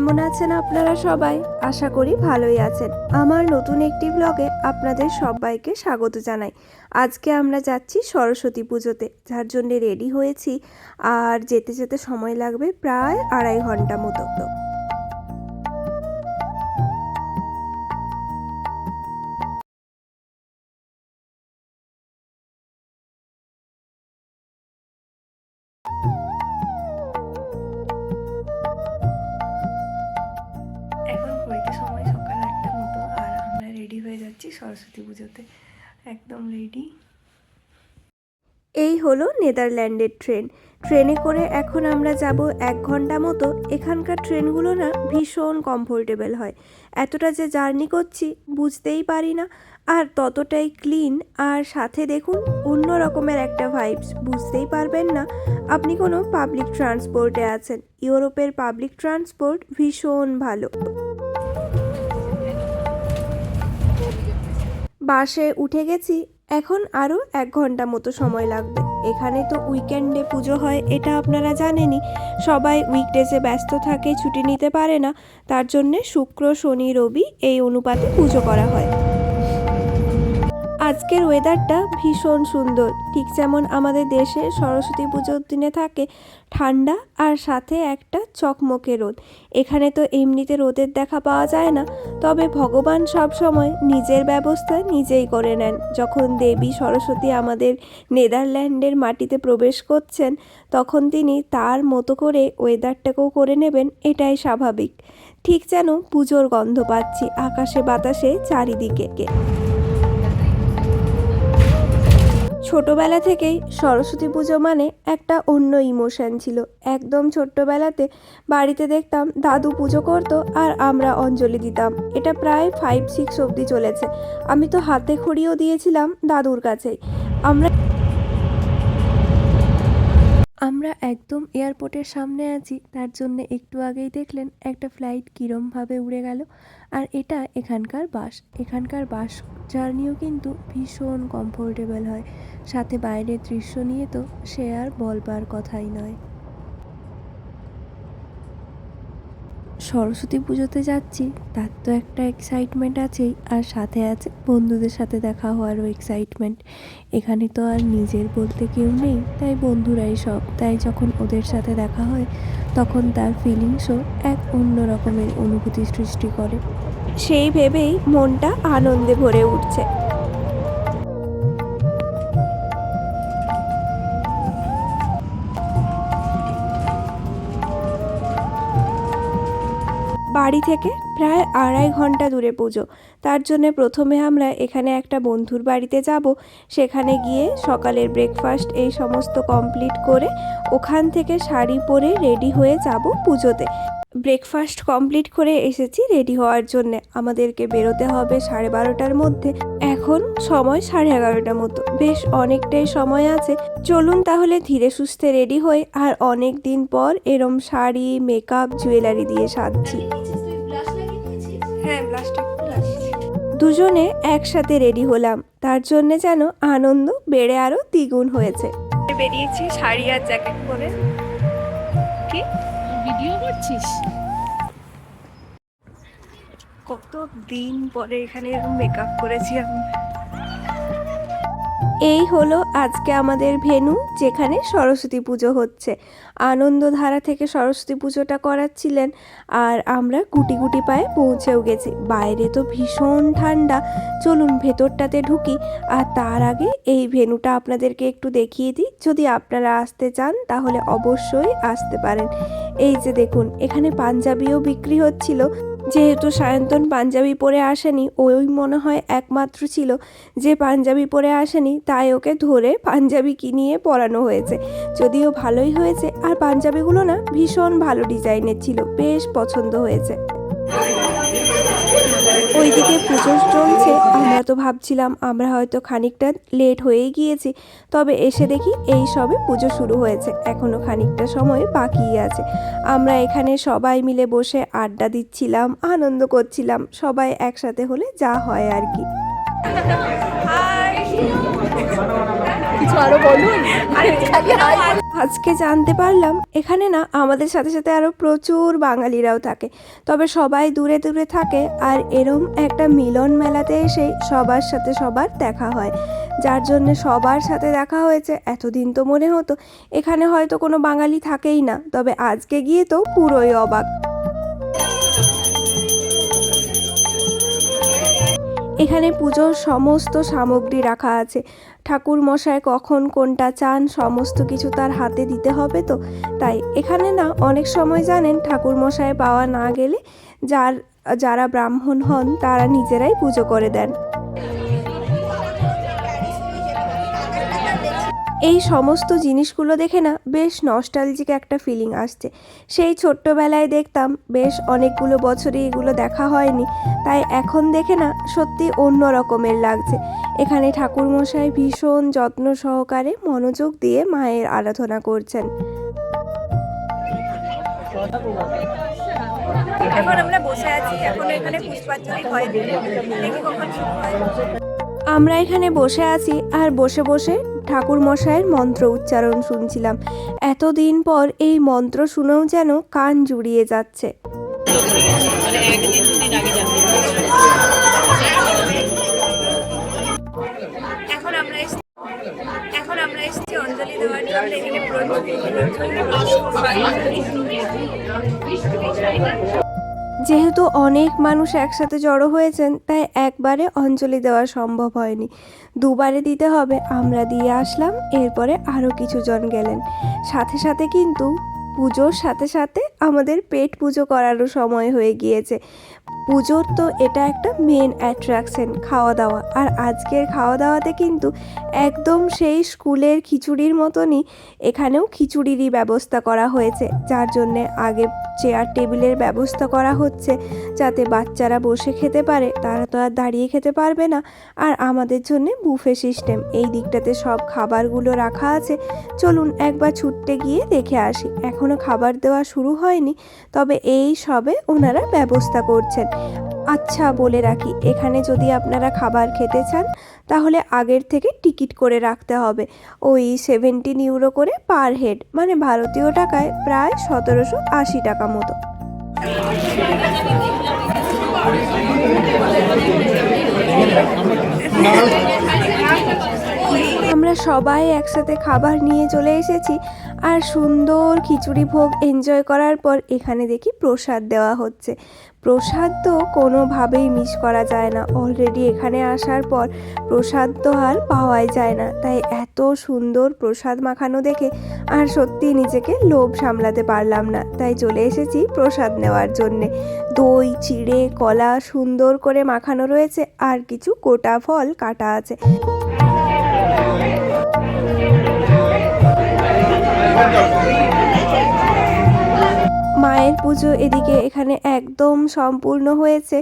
কেমন আছেন আপনারা সবাই? আশা করি ভালোই আছেন। আমার নতুন একটি ব্লগে আপনাদের সবাইকে স্বাগত জানাই। আজকে আমরা যাচ্ছি সরস্বতী পুজোতে, যার জন্যে রেডি হয়েছি। আর যেতে যেতে সময় লাগবে প্রায় আড়াই ঘণ্টা মতো। সরস্বতী পুজোতে। একদম রেডি এই হলো নেদারল্যান্ডের ট্রেন। ট্রেনে করে এখন আমরা যাব এক ঘণ্টা মতো। এখানকার ট্রেনগুলো না ভীষণ কমফোর্টেবল হয়। এতটা যে জার্নি করছি বুঝতেই পারি না। আর ততটাই ক্লিন আর সাথে দেখুন, অন্য রকমের একটা ভাইবস বুঝতেই পারবেন না, আপনি কোনো পাবলিক ট্রান্সপোর্টে আছেন। ইউরোপের পাবলিক ট্রান্সপোর্ট ভীষণ ভালো। বাসে উঠে গেছি, এখন আরও এক ঘণ্টা মতো সময় লাগবে। এখানে তো উইকেন্ডে পুজো হয়, এটা আপনারা জানেনই। সবাই উইকডেজে ব্যস্ত থাকে, ছুটি নিতে পারে না। তার জন্যে শুক্র, শনি, রবি এই অনুপাতে পুজো করা হয়। আজকের ওয়েদারটা ভীষণ সুন্দর। ঠিক যেমন আমাদের দেশে সরস্বতী পুজোর দিনে থাকে ঠান্ডা আর সাথে একটা চকমকে রোদ। এখানে তো এমনিতে রোদের দেখা পাওয়া যায় না, তবে ভগবান সব সময় নিজের ব্যবস্থা নিজেই করে নেন। যখন দেবী সরস্বতী আমাদের নেদারল্যান্ডের মাটিতে প্রবেশ করছেন, তখন তিনি তার মতো করে ওয়েদারটাকেও করে নেবেন, এটাই স্বাভাবিক। ঠিক যেন পুজোর গন্ধ পাচ্ছি আকাশে বাতাসে চারিদিকে। ছোটবেলা থেকেই সরস্বতী পুজো মানে একটা অন্য ইমোশন ছিল। একদম ছোট্টবেলাতে বাড়িতে দেখতাম দাদু পুজো করতো আর আমরা অঞ্জলি দিতাম। এটা প্রায় ফাইভ সিক্স অবধি চলেছে। আমি তো হাতে খড়িও দিয়েছিলাম দাদুর কাছেই। আমরা আমরা একদম এয়ারপোর্টের সামনে আছি, তার জন্য একটু আগেই দেখলেন একটা ফ্লাইট কীরমভাবে উড়ে গেল। আর এটা এখানকার বাস। এখানকার বাস জার্নিও কিন্তু ভীষণ কমফোর্টেবল হয়। সাথে বাইরের দৃশ্য নিয়ে তো সে আর বলবার কথাই নয়। সরস্বতী পুজোতে যাচ্ছি, তার তো একটা এক্সাইটমেন্ট আছেই। আর সাথে আছে বন্ধুদের সাথে দেখা হওয়ারও এক্সাইটমেন্ট এখানে তো আর নিজের বলতে কেউ নেই, তাই বন্ধুরাই সব। তাই যখন ওদের সাথে দেখা হয়, তখন তার ফিলিংসও এক অন্য রকমের অনুভূতি সৃষ্টি করে। সেই ভেবেই মনটা আনন্দে ভরে উঠছে। বাড়ি থেকে প্রায় আড়াই ঘণ্টা দূরে পুজো। তার জন্য প্রথমে আমরা এখানে একটা বন্ধুর বাড়িতে যাব। সেখানে গিয়ে সকালের ব্রেকফাস্ট এই সমস্ত কমপ্লিট করে ওখান থেকে শাড়ি পরে রেডি হয়ে যাব পুজোতে। ব্রেকফাস্ট কমপ্লিট করে এসেছি রেডি হওয়ার জন্য। আমাদেরকে বেরোতে হবে সাড়ে বারোটার মধ্যে। এখন সময় সাড়ে এগারোটার মতো। বেশ অনেকটাই সময় আছে। চলুন তাহলে ধীরে সুস্থে রেডি হই। আর অনেক দিন পর এরম শাড়ি মেকআপ জুয়েলারি দিয়ে সাজছি। হ্যাঁ দুজনে একসাথে রেডি হলাম। তার জন্য যেন আনন্দ বেড়ে আরও দ্বিগুণ হয়েছে। বেরিয়েছি শাড়ি আর জ্যাকেট পরে। কি? ভিডিও করছিস? কত দিন পরে এখানে এরকম মেকআপ করেছি আমি। এই হলো আজকে আমাদের ভেনু, যেখানে সরস্বতী পুজো হচ্ছে। আনন্দধারা থেকে সরস্বতী পুজোটা করাচ্ছিলেন আর আমরা গুটি গুটি পায়ে পৌঁছেও গেছি। বাইরে তো ভীষণ ঠান্ডা। চলুন ভেতরটাতে ঢুকি আর তার আগে এই ভেনুটা আপনাদেরকে একটু দেখিয়ে দিই। যদি আপনারা আসতে চান, তাহলে অবশ্যই আসতে পারেন। এই যে দেখুন, এখানে পাঞ্জাবিও বিক্রি হচ্ছিল। যেহেতু সায়ন্তন পাঞ্জাবি পরে আসেনি, ওই মনে হয় একমাত্র ছিল যে পাঞ্জাবি পরে আসেনি, তাই ওকে ধরে পাঞ্জাবি কিনিয়ে পরানো হয়েছে। যদিও ভালোই হয়েছে, আর পাঞ্জাবিগুলো না ভীষণ ভালো ডিজাইনের ছিল, বেশ পছন্দ হয়েছে। ওইদিকে পুজো চলছে, আমরা তো ভাবছিলাম আমরা হয়তো খানিকটা লেট হয়ে গিয়েছি, তবে এসে দেখি এই সবে পুজো শুরু হয়েছে এখনও খানিকটা সময় বাকি আছে। আমরা এখানে সবাই মিলে বসে আড্ডা দিচ্ছিলাম, আনন্দ করছিলাম, সবাই একসাথে হলে যা হয় আর কি। কিছু আরও বলুন। আজকে জানতে পারলাম এখানে না আমাদের সাথে সাথে আরও প্রচুর বাঙালিরাও থাকে। তবে সবাই দূরে দূরে থাকে আর এরম একটা মিলন মেলাতে এসে সবার সাথে সবার দেখা হয়। যার জন্য সবার সাথে দেখা হয়েছে এতদিন তো মনে হতো এখানে হয়তো কোনো বাঙালি থাকেই না। তবে আজকে গিয়ে তো পুরোই অবাক। এখানে পুজোর সমস্ত সামগ্রী রাখা আছে। ঠাকুর মশাই কখন কোনটা চান, সমস্ত কিছু তার হাতে দিতে হবে তো। তাই এখানে না, অনেক সময় জানেন ঠাকুর মশাই পাওয়া না গেলে যার, যারা ব্রাহ্মণ হন তারা নিজেরাই পুজো করে দেন। এই সমস্ত জিনিসগুলো দেখে না বেশ নস্টালজিক একটা ফিলিং আসছে। সেই ছোট্টবেলায় দেখতাম বেশ অনেকগুলো বছরই এগুলো দেখা হয়নি তাই এখন দেখে না সত্যি অন্য রকমের লাগছে। এখানে ঠাকুরমশাই ভীষণ যত্ন সহকারে মনোযোগ দিয়ে মায়ের আরাধনা করছেন। এখন আমরা বসে আছি এখন এখানে পুষ্পাঞ্জলি হয়নি দেখি কখন শুরু হয়। আমরা এখানে বসে আছি আর বসে বসে ঠাকুর মশাইয়ের মন্ত্র উচ্চারণ শুনছিলাম। এতদিন পর এই মন্ত্র শুনেও যেন কান জুড়িয়ে যাচ্ছে। অঞ্জলি দেওয়ার জন্য। যেহেতু অনেক মানুষ একসাথে জড়ো হয়েছেন, তাই একবারে অঞ্জলি দেওয়া সম্ভব হয়নি। দুবারে দিতে হবে, আমরা দিয়ে আসলাম, এরপরে আরও কিছু জন গেলেন। সাথে সাথে কিন্তু পুজোর সাথে সাথে আমাদের পেট পুজো করারও সময় হয়ে গিয়েছে। পুজোর তো এটা একটা মেন অ্যাট্রাকশন খাওয়া দাওয়া আর আজকের খাওয়া দাওয়াতে কিন্তু একদম সেই স্কুলের খিচুড়ির মতনই এখানেও খিচুড়িরই ব্যবস্থা করা হয়েছে, যার জন্যে আগে চেয়ার টেবিলের ব্যবস্থা করা হচ্ছে। যাতে বাচ্চারা বসে খেতে পারে, তারা তো আর দাঁড়িয়ে খেতে পারবে না। আর আমাদের জন্য বুফে সিস্টেম এই দিকটাতে সব খাবারগুলো রাখা আছে। চলুন একবার ছুটতে গিয়ে দেখে আসি। এখনও খাবার দেওয়া শুরু হয়নি, তবে এই সবে ওনারা ব্যবস্থা করছেন। আচ্ছা বলে রাখি। এখানে যদি আপনারা খাবার খেতে চান তাহলে আগের থেকে টিকিট করে রাখতে হবে। ওই সেভেন্টিন ইউরো করে পার হেড মানে ভারতীয় টাকায় প্রায় সতেরোশো আশি টাকা মতো। আমরা সবাই একসাথে খাবার নিয়ে চলে এসেছি আর সুন্দর খিচুড়ি ভোগ এনজয় করার পর এখানে দেখি প্রসাদ দেওয়া হচ্ছে। প্রসাদ তো কোনোভাবেই মিস করা যায় না। অলরেডি এখানে আসার পর প্রসাদ তো আর পাওয়াই যায় না। তাই এত সুন্দর প্রসাদ মাখানো দেখে আর সত্যি নিজেকে লোভ সামলাতে পারলাম না। তাই চলে এসেছি প্রসাদ নেওয়ার জন্যে। দই, চিড়ে, কলা সুন্দর করে মাখানো রয়েছে আর কিছু গোটা ফল কাটা আছে। মায়ের পুজো এদিকে এখানে একদম সম্পূর্ণ হয়েছে,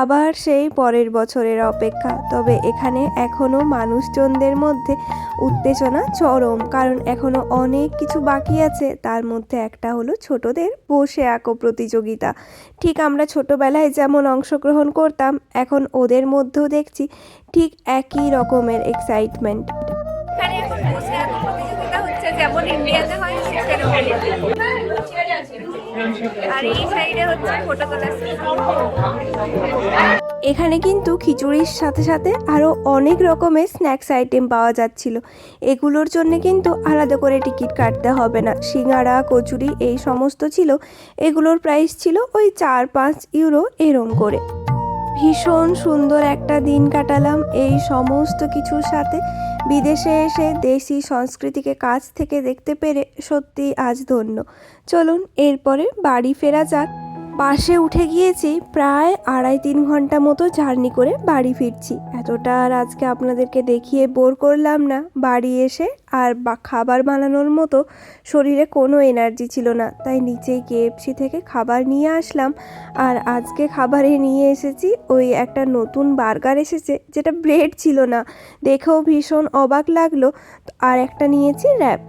আবার সেই পরের বছরের অপেক্ষা। তবে এখানে এখনও মানুষজনদের মধ্যে উত্তেজনা চরম, কারণ এখনও অনেক কিছু বাকি আছে। তার মধ্যে একটা হলো ছোটদের বসে আঁকো প্রতিযোগিতা। ঠিক আমরা ছোটবেলায় যেমন অংশগ্রহণ করতাম, এখন ওদের মধ্যেও দেখছি ঠিক একই রকমের এক্সাইটমেন্ট যেমন ইন্ডিয়াতে হয় আর এই সাইডে হচ্ছে ফটো এখানে কিন্তু খিচুড়ির সাথে সাথে আরও অনেক রকমের স্ন্যাক্স আইটেম পাওয়া যাচ্ছিল। এগুলোর জন্য কিন্তু আলাদা করে টিকিট কাটতে হবে না। সিঙ্গাড়া কচুরি, এই সমস্ত ছিল। এগুলোর প্রাইস ছিল ওই চার পাঁচ ইউরো এরম করে। ভীষণ সুন্দর একটা দিন কাটালাম এই সমস্ত কিছুর সাথে। বিদেশে এসে দেশি সংস্কৃতিকে কাছ থেকে দেখতে পেরে সত্যি আজ ধন্য। চলুন, এরপরে বাড়ি ফেরা যাক। বাসে উঠে গিয়েছি, প্রায় আড়াই তিন ঘণ্টা মতো জার্নি করে বাড়ি ফিরছি। এতটা আর আজকে আপনাদেরকে দেখিয়ে বোর করলাম না। বাড়ি এসে আর বা খাবার বানানোর মতো শরীরে কোনো এনার্জি ছিল না। তাই নিচেই কেএফসি থেকে খাবার নিয়ে আসলাম। আর আজকে খাবারে নিয়ে এসেছি ওই একটা নতুন বার্গার এসেছে, যেটা ব্রেড ছিল না। দেখেও ভীষণ অবাক লাগল। আর একটা নিয়েছি র্যাপ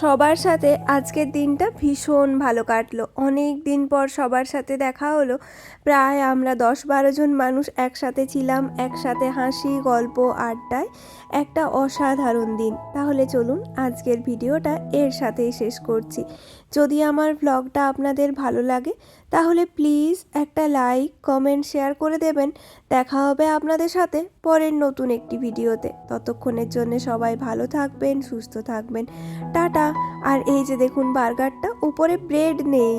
সবার সাথে আজকের দিনটা ভীষণ ভালো কাটলো। অনেক দিন পর সবার সাথে দেখা হলো। প্রায় আমরা দশ বারো জন মানুষ একসাথে ছিলাম, একসাথে হাসি, গল্প, আড্ডায়। একটা অসাধারণ দিন। তাহলে চলুন আজকের ভিডিওটা এর সাথেই শেষ করছি। যদি আমার ব্লগটা আপনাদের ভালো লাগে, তাহলে প্লিজ একটা লাইক কমেন্ট শেয়ার করে দেবেন। দেখা হবে আপনাদের সাথে পরের নতুন একটি ভিডিওতে। ততক্ষণের জন্য সবাই ভালো থাকবেন, সুস্থ থাকবেন। টাটা! আর এই যে দেখুন বার্গারটা উপরে ব্রেড নেই।